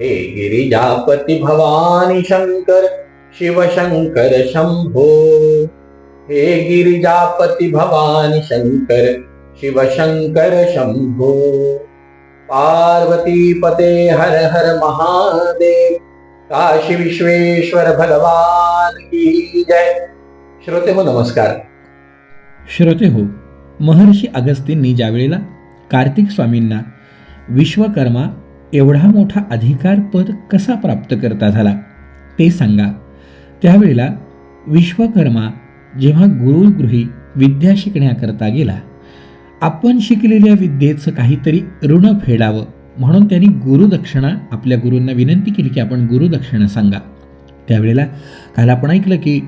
हे गिरिजापती भवानी शंकर शिवशंकर शंभो। हे गिरिजापती भवानी शंकर शिवशंकर शंभो। पार्वती पते हर हर महादेव काशी विश्वेश्वर भगवान की जय। श्रोते हो नमस्कार। श्रोते हो महर्षी अगस्तींनी ज्यावेळेला कार्तिक स्वामींना विश्वकर्मा एवढा मोठा अधिकार पद कसा प्राप्त करता झाला? ते सांगा. त्यावेळेला विश्वकर्मा जेव्हा गुरुगृही विद्या शिकण्याकरता गेला आपण शिकलेल्या विद्येचं काहीतरी ऋण फेडावं म्हणून त्यांनी गुरुदक्षिणा आपल्या गुरूंना विनंती केली की आपण गुरुदक्षिणा सांगा. त्यावेळेला काल आपण ऐकलं की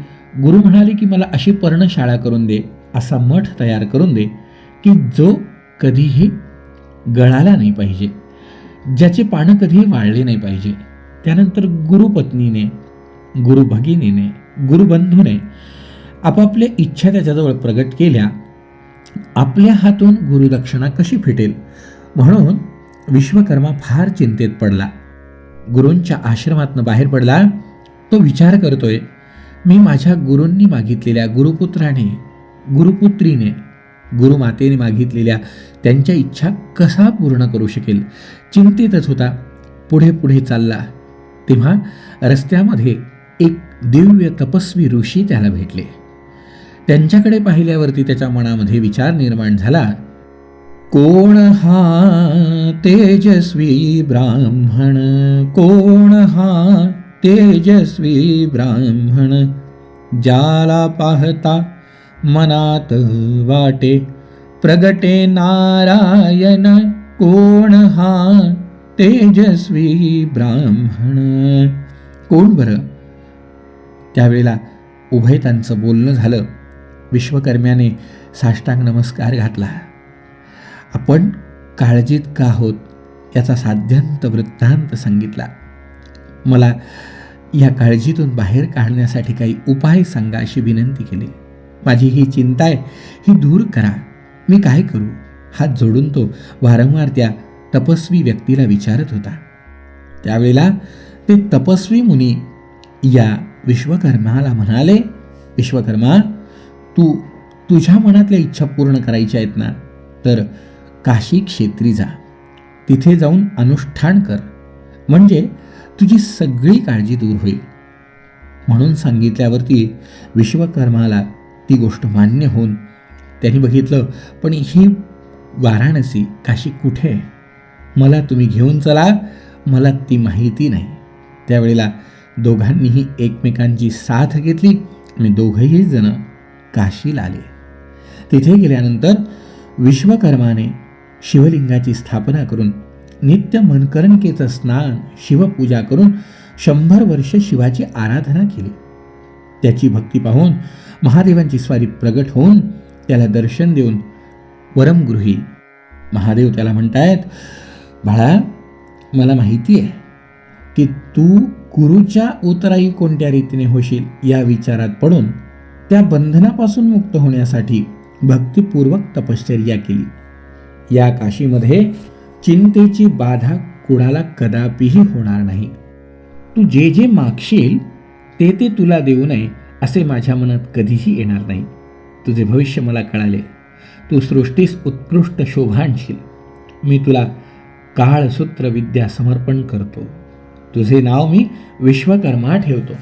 गुरु म्हणाले की मला अशी पर्णशाळा करून दे असा मठ तयार करून दे की जो कधीही गळाला नाही पाहिजे. ज्याची पानं कधीही वाळले नाही पाहिजे. त्यानंतर गुरुपत्नीने गुरुभगिनीने गुरुबंधूने आपापल्या इच्छा त्याच्याजवळ प्रगट केल्या आपल्या हातून गुरुदक्षिणा कशी फिटेल? म्हणून विश्वकर्मा फार चिंतेत पडला. गुरूंच्या आश्रमातनं बाहेर पडला. तो विचार करतोय मी माझ्या गुरूंनी मागितलेल्या गुरुपुत्राने गुरुपुत्रीने गुरुमातेने मागितलेल्या त्यांच्या इच्छा कसा पूर्ण करू शकेल? चिंतेतच होता. पुढे पुढे चालला. तेव्हा रस्त्यामध्ये एक दिव्य तपस्वी ऋषी त्याला भेटले. त्यांच्याकडे पाहिल्यावरती त्याच्या मनामध्ये विचार निर्माण झाला. कोण हा तेजस्वी ब्राह्मण? कोण हा तेजस्वी ब्राह्मण? ज्याला पाहता मनात वाटे प्रगटे नारायण कोण हा तेजस्वी ब्राह्मण? कोण बरं? त्यावेळेला उभयतांचं बोलणं झालं. विश्वकर्म्याने साष्टांग नमस्कार घातला. आपण काळजीत का आहोत याचा साध्यंत वृत्तांत सांगितला. मला या काळजीतून बाहेर काढण्यासाठी काही उपाय सांगा अशी विनंती केली. माझी ही चिंता आहे ही दूर करा. मी काय करू? हात जोडून तो वारंवार त्या तपस्वी व्यक्तीला विचारत होता. त्यावेळेला ते तपस्वी मुनी या विश्वकर्माला म्हणाले विश्वकर्मा तू तुझ्या मनातल्या इच्छा पूर्ण करायच्या आहेत ना? तर काशी क्षेत्री जा. तिथे जाऊन अनुष्ठान कर. म्हणजे तुझी सगळी काळजी दूर होईल. म्हणून सांगितल्यावरती विश्वकर्माला ती गोष्ट मान्य होऊन त्यांनी बघितलं पण ही वाराणसी काशी कुठे आहे? मला तुम्ही घेऊन चला मला ती माहिती नाही. त्यावेळेला दोघांनीही एकमेकांची साथ घेतली आणि दोघंही जण काशीला आले. तिथे गेल्यानंतर विश्वकर्माने शिवलिंगाची स्थापना करून नित्य मनकरणकेचं स्नान शिवपूजा करून शंभर वर्ष शिवाची आराधना केली. त्याची भक्ती पाहून महादेवांची स्वारी प्रगट होऊन त्याला दर्शन देऊन वरमगृही. महादेव त्याला म्हणतायत बाळा मला माहिती आहे की तू गुरुच्या उतराई कोणत्या रीतीने होशील या विचारात पडून त्या बंधनापासून मुक्त होण्यासाठी भक्तिपूर्वक तपश्चर्या केली. या काशीमध्ये चिंतेची बाधा कुणाला कदापिही होणार नाही. तू जे जे मागशील ते ते तुला देऊ नये. असे माझ्या मनात कधीही येणार नाही. तुझे भविष्य मला कळाले. तू सृष्टीस उत्कृष्ट शोभांशील. मी तुला काळसूत्र विद्या समर्पण करतो. तुझे नाव मी विश्वकर्मा ठेवतो.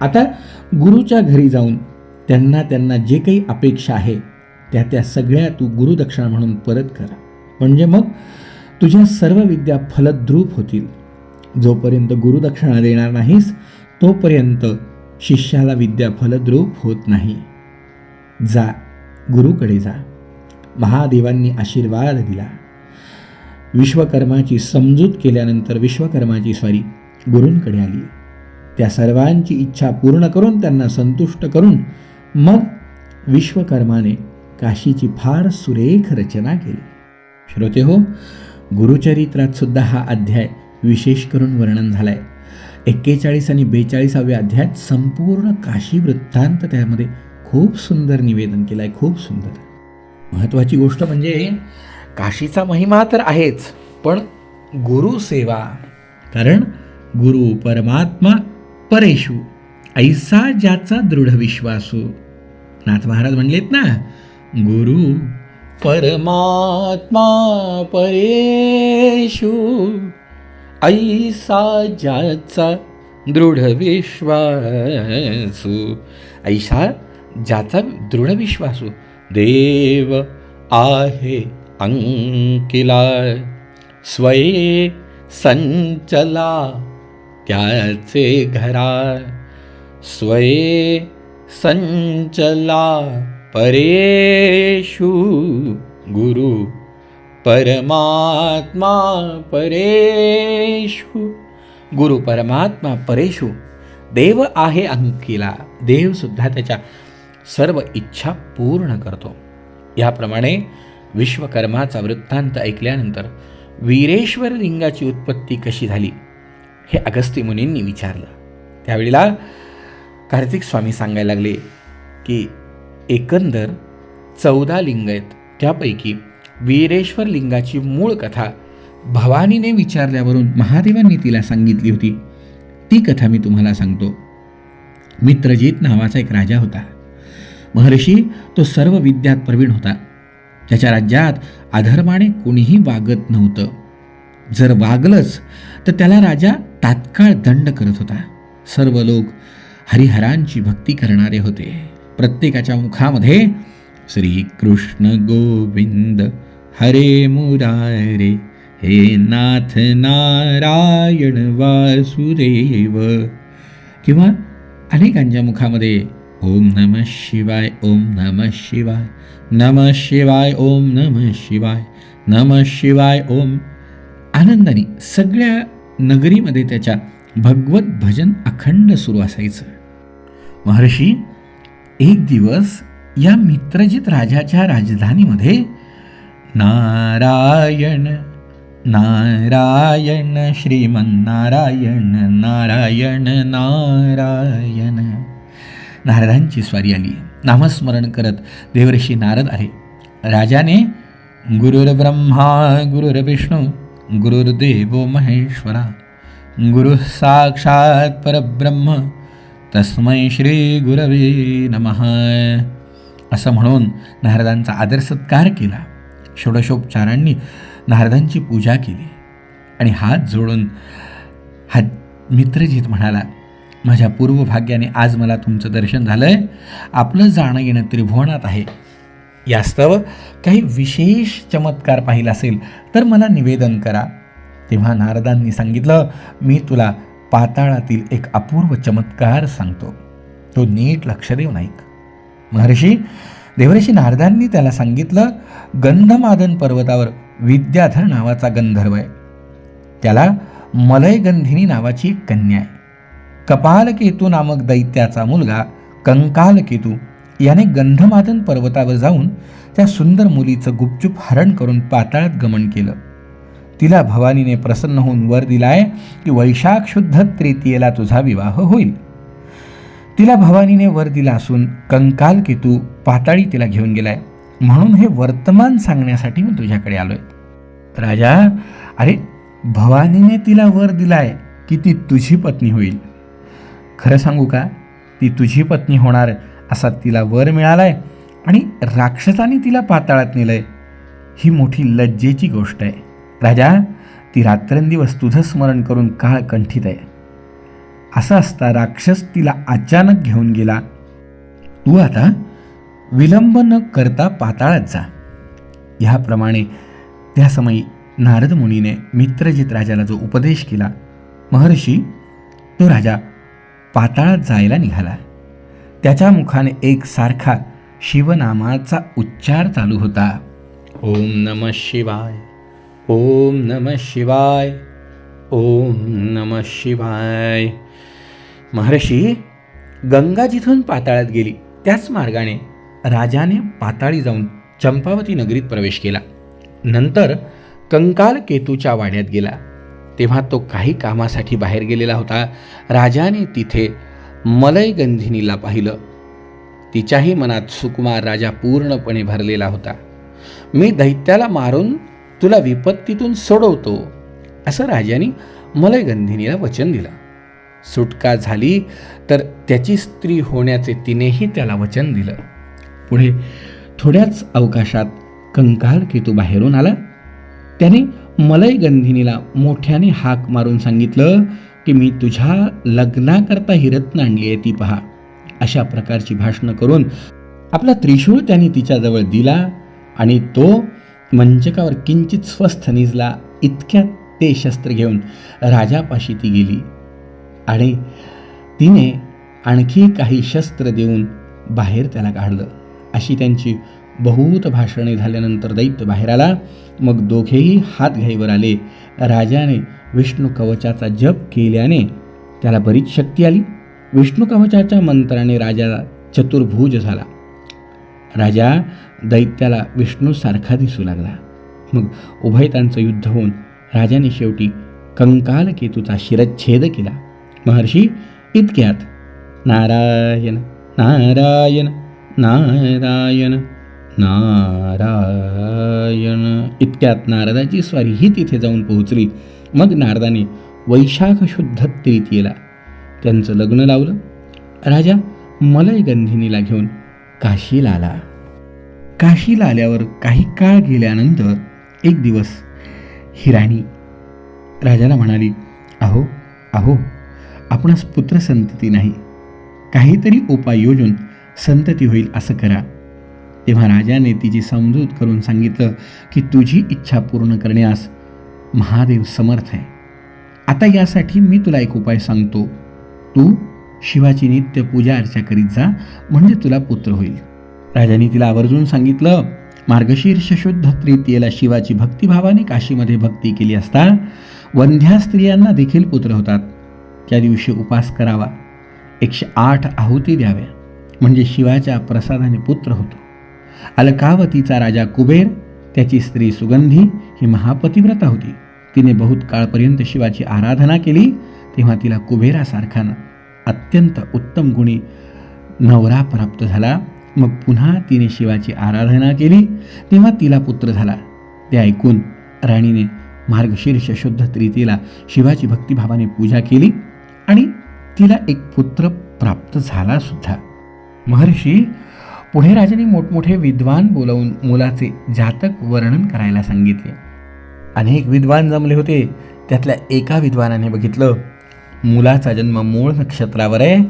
आता गुरुच्या घरी जाऊन त्यांना त्यांना जे काही अपेक्षा आहे त्या त्या सगळ्या तू गुरुदक्षिणा म्हणून परत कर. म्हणजे मग तुझ्या सर्व विद्या फलद्रूप होतील. जोपर्यंत गुरुदक्षिणा देणार नाहीस तोपर्यंत शिष्याला विद्या फलद्रूप होत नाही. जा गुरुकडे जा. महादेवांनी आशीर्वाद दिला. विश्वकर्माची समजूत केल्यानंतर विश्वकर्माची स्वारी गुरूंकडे आली. त्या सर्वांची इच्छा पूर्ण करून त्यांना संतुष्ट करून मग विश्वकर्माने काशीची फार सुरेख रचना केली. श्रोते हो गुरुचरित्रात सुद्धा हा अध्याय विशेष करून वर्णन झाला आहे एक्केचाळीस आणि बेचाळीसाव्या अध्यायात संपूर्ण काशी वृत्तांत त्यामध्ये खूप सुंदर निवेदन केलं आहे खूप सुंदर. महत्त्वाची गोष्ट म्हणजे काशीचा महिमा तर आहेच पण गुरुसेवा कारण गुरु परमात्मा परेशू ऐसा ज्याचा दृढ विश्वासू. नाथ महाराज म्हणलेत ना गुरु परमात्मा परेशू. ऐसा ज्याचा दृढ विश्वासू ऐसा ज्याचा दृढ विश्वासू देव आहे अंकिला स्वये संचला त्याचे घरा स्वये संचला परेशु गुरु। परमात्मा परेशु. गुरु परमात्मा परेशु. देव आहे अंकिला. देवसुद्धा त्याच्या सर्व इच्छा पूर्ण करतो. याप्रमाणे विश्वकर्माचा वृत्तांत ऐकल्यानंतर वीरेश्वर लिंगाची उत्पत्ती कशी झाली हे अगस्ती मुनींनी विचारलं. त्यावेळेला कार्तिक स्वामी सांगायला लागले की एकंदर चौदा लिंग आहेत. त्यापैकी वीरेश्वर लिंगाची मूळ कथा भवानीने विचारल्यावरून महादेवांनी तिला सांगितली होती. ती कथा मी तुम्हाला सांगतो. मित्रजित नावाचा एक राजा होता. महर्षी तो सर्व विद्यात प्रवीण होता. त्याच्या राज्यात अधर्माने कोणीही वागत नव्हतं. जर वागलंच तर त्याला राजा तात्काळ दंड करत होता. सर्व लोक हरिहरांची भक्ती करणारे होते. प्रत्येकाच्या मुखामध्ये श्रीकृष्ण गोविंद हरे मुरारे हे नाथ नारायण वासुदेव. किंवा अनेकांच्या मुखामध्ये ओम नम शिवाय ओम नम शिवाय नम शिवाय ओम नम शिवाय नम शिवाय ओम. आनंदाने सगळ्या नगरीमध्ये त्याच्या भगवत भजन अखंड सुरू असायचं. महर्षी एक दिवस या मित्रजित राजाच्या राजधानीमध्ये नारायण नारायण श्रीमन्नारायण नारायण नारायण. नारदांची स्वारी आली. नामस्मरण करत देवऋषी नारद आले. राजाने गुरुर्ब्रह्मा गुरुर्विष्णू गुरुर्देव महेश्वरा गुरु साक्षात परब्रह्म तस्मै श्री गुरवे नमः. असं म्हणून नारदांचा आदर सत्कार केला. षोडशोपचारांनी नारदांची पूजा केली. आणि हात जोडून हा मित्रजित म्हणाला माझ्या पूर्वभाग्याने आज मला तुमचं दर्शन झालं आहे आपलं जाणं येणं त्रिभुवनात आहे. यास्तव काही विशेष चमत्कार पाहिला असेल तर मला निवेदन करा. तेव्हा नारदांनी सांगितलं मी तुला पाताळातील एक अपूर्व चमत्कार सांगतो. तो नीट लक्ष देऊ नाईक. महर्षी देवऋषी नारदांनी त्याला सांगितलं गंधमादन पर्वतावर विद्याधर नावाचा गंधर्व आहे. त्याला मलयगंधिनी नावाची एक कन्या आहे. कपालकेतू नामक दैत्याचा मुलगा कंकालकेतू याने गंधमादन पर्वतावर जाऊन त्या सुंदर मुलीचं गुपचूप हरण करून पाताळात गमन केलं. तिला भवानीने प्रसन्न होऊन वर दिलाय की वैशाख शुद्ध तृतीयेला तुझा विवाह होईल. तिला भवानीने वर दिला असून कंकाल केतू पाताळी तिला घेऊन गेलाय. म्हणून हे वर्तमान सांगण्यासाठी मी तुझ्याकडे आलोय. राजा अरे भवानीने तिला वर दिलाय की ती तुझी पत्नी होईल. खरं सांगू का? ती तुझी पत्नी होणार असा तिला वर मिळालाय आणि राक्षसाने तिला पाताळात नेलंय. ही मोठी लज्जेची गोष्ट आहे. राजा ती रात्रंदिवस तुझं स्मरण करून काळ कंठित आहे. असं असता राक्षस तिला अचानक घेऊन गेला. तू आता विलंब न करता पाताळात जा. ह्याप्रमाणे त्या समयी नारद मुनीने मित्रजित राजाला जो उपदेश केला महर्षी तो राजा पाताळात जायला निघाला. त्याच्या मुखाने एक सारखा शिवनामाचा उच्चार चालू होता. ओम नम शिवाय ओम नम शिवाय ओम नम शिवाय. महर्षी गंगा जिथून पाताळात गेली त्याच मार्गाने राजाने पाताळी जाऊन चंपावती नगरीत प्रवेश केला. नंतर कंकाल केतूच्या वाड्यात गेला. तेव्हा तो काही कामासाठी बाहेर गेलेला होता. राजाने तिथे मलय गंधिनीला पाहिलं. तिच्याही मनात सुकुमार राजा पूर्णपणे भरलेला होता. मी दैत्याला मारून तुला विपत्तीतून सोडवतो असं राजाने मलयगंधिनीला वचन दिलं. सुटका झाली तर त्याची स्त्री होण्याचे तिनेही त्याला वचन दिलं. पुढे थोड्याच अवकाशात कंकाळ केतू बाहेरून आला. त्याने मलयगंधिनीला मोठ्याने हाक मारून सांगितलं की मी तुझ्या लग्नाकरता ही रत्न आणली आहे ती पहा. अशा प्रकारची भाषणं करून आपला त्रिशूळ त्याने तिच्याजवळ दिला आणि तो मंचकावर किंचित स्वस्थ निजला इतक्यात ते शस्त्र घेऊन राजापाशी ती गेली. आणि तिने आणखी काही शस्त्र देऊन बाहेर त्याला काढलं. अशी त्यांची बहुत भाषणे झाल्यानंतर दैत्य बाहेर आला. मग दोघेही हातघाईवर आले. राजाने विष्णू कवचाचा जप केल्याने त्याला बरीच शक्ती आली. विष्णू कवचाच्या मंत्राने राजा चतुर्भुज झाला. राजा दैत्याला विष्णूसारखा दिसू लागला. मग उभयतांचं युद्ध होऊन राजाने शेवटी कंकाल केतूचा शिरच्छेद केला. महर्षी इतक्यात. नारायण नारायण नारायण नारायण. इतक्यात नारदाची स्वारी ही तिथे जाऊन पोहोचली. मग नारदाने वैशाख शुद्ध तृतीयेला त्यांचं लग्न लावलं. राजा मलय गंधिनीला घेऊन काशीला आला. काशीला आल्यावर काही काळ गेल्यानंतर एक दिवस ही राणी राजाला म्हणाली अहो अहो आपणास पुत्र संतती नाही. काहीतरी उपाय योजून संतती होईल असं करा. तेव्हा राजाने तिची समजूत करून सांगितलं की तुझी इच्छा पूर्ण करण्यास महादेव समर्थ आहे. आता यासाठी मी तुला एक उपाय सांगतो. तू शिवाची नित्य पूजा अर्चा करीत जा म्हणजे तुला पुत्र होईल. राजाने तिला आवर्जून सांगितलं मार्गशीर्ष शुद्ध तृतीयेला शिवाची भक्तिभावाने काशीमध्ये भक्ती केली असता वंध्या स्त्रियांना देखील पुत्र होतात. त्या दिवशी उपास करावा. एकशे आठ आहुती द्याव्या. म्हणजे शिवाच्या प्रसादाने पुत्र होतो. अलकावतीचा राजा कुबेर त्याची स्त्री सुगंधी ही महापतिव्रता होती. तिने बहुत काळपर्यंत शिवाची आराधना केली तेव्हा तिला कुबेरासारखा अत्यंत उत्तम गुणी नवरा प्राप्त झाला. मग पुन्हा तिने शिवाची आराधना केली तेव्हा तिला पुत्र झाला. ते ऐकून राणीने मार्गशीर्ष शुद्ध त्रितीला शिवाची भक्तिभावाने पूजा केली. आणि तिला एक पुत्र प्राप्त झाला सुद्धा. महर्षी पुढे राजाने मोठमोठे विद्वान बोलावून मुलाचे जातक वर्णन करायला सांगितले. अनेक विद्वान जमले होते. त्यातल्या एका विद्वानाने बघितलं मुलाचा जन्म मूळ नक्षत्रावर आहे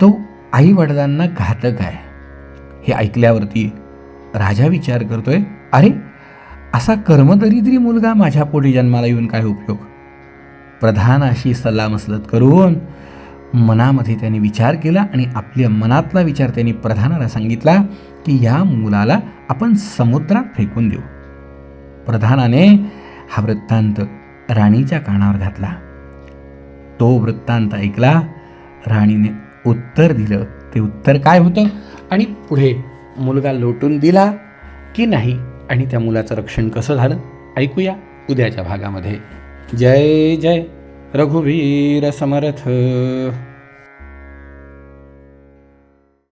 तो आई वडिलांना घातक आहे. हे ऐकल्यावरती राजा विचार करतोय अरे असा कर्मदरिद्री मुलगा माझ्या पोटी जन्माला येऊन काय उपयोग? प्रधान अशी सल्लामसलत करून मनामध्ये त्यांनी विचार केला आणि आपल्या मनातला विचार त्यांनी प्रधानाला सांगितला की या मुलाला आपण समुद्रात फेकून देऊ. प्रधानाने हा वृत्तांत राणीच्या कानावर घातला. तो वृत्तांत ऐकला राणीने उत्तर दिलं. ते उत्तर काय होतं? आणि पुढे मुलगा लोटून दिला की नाही? आणि त्या मुलाचं रक्षण कसं झालं? ऐकूया उद्याच्या भागामध्ये. जय जय रघुवीर समर्थ।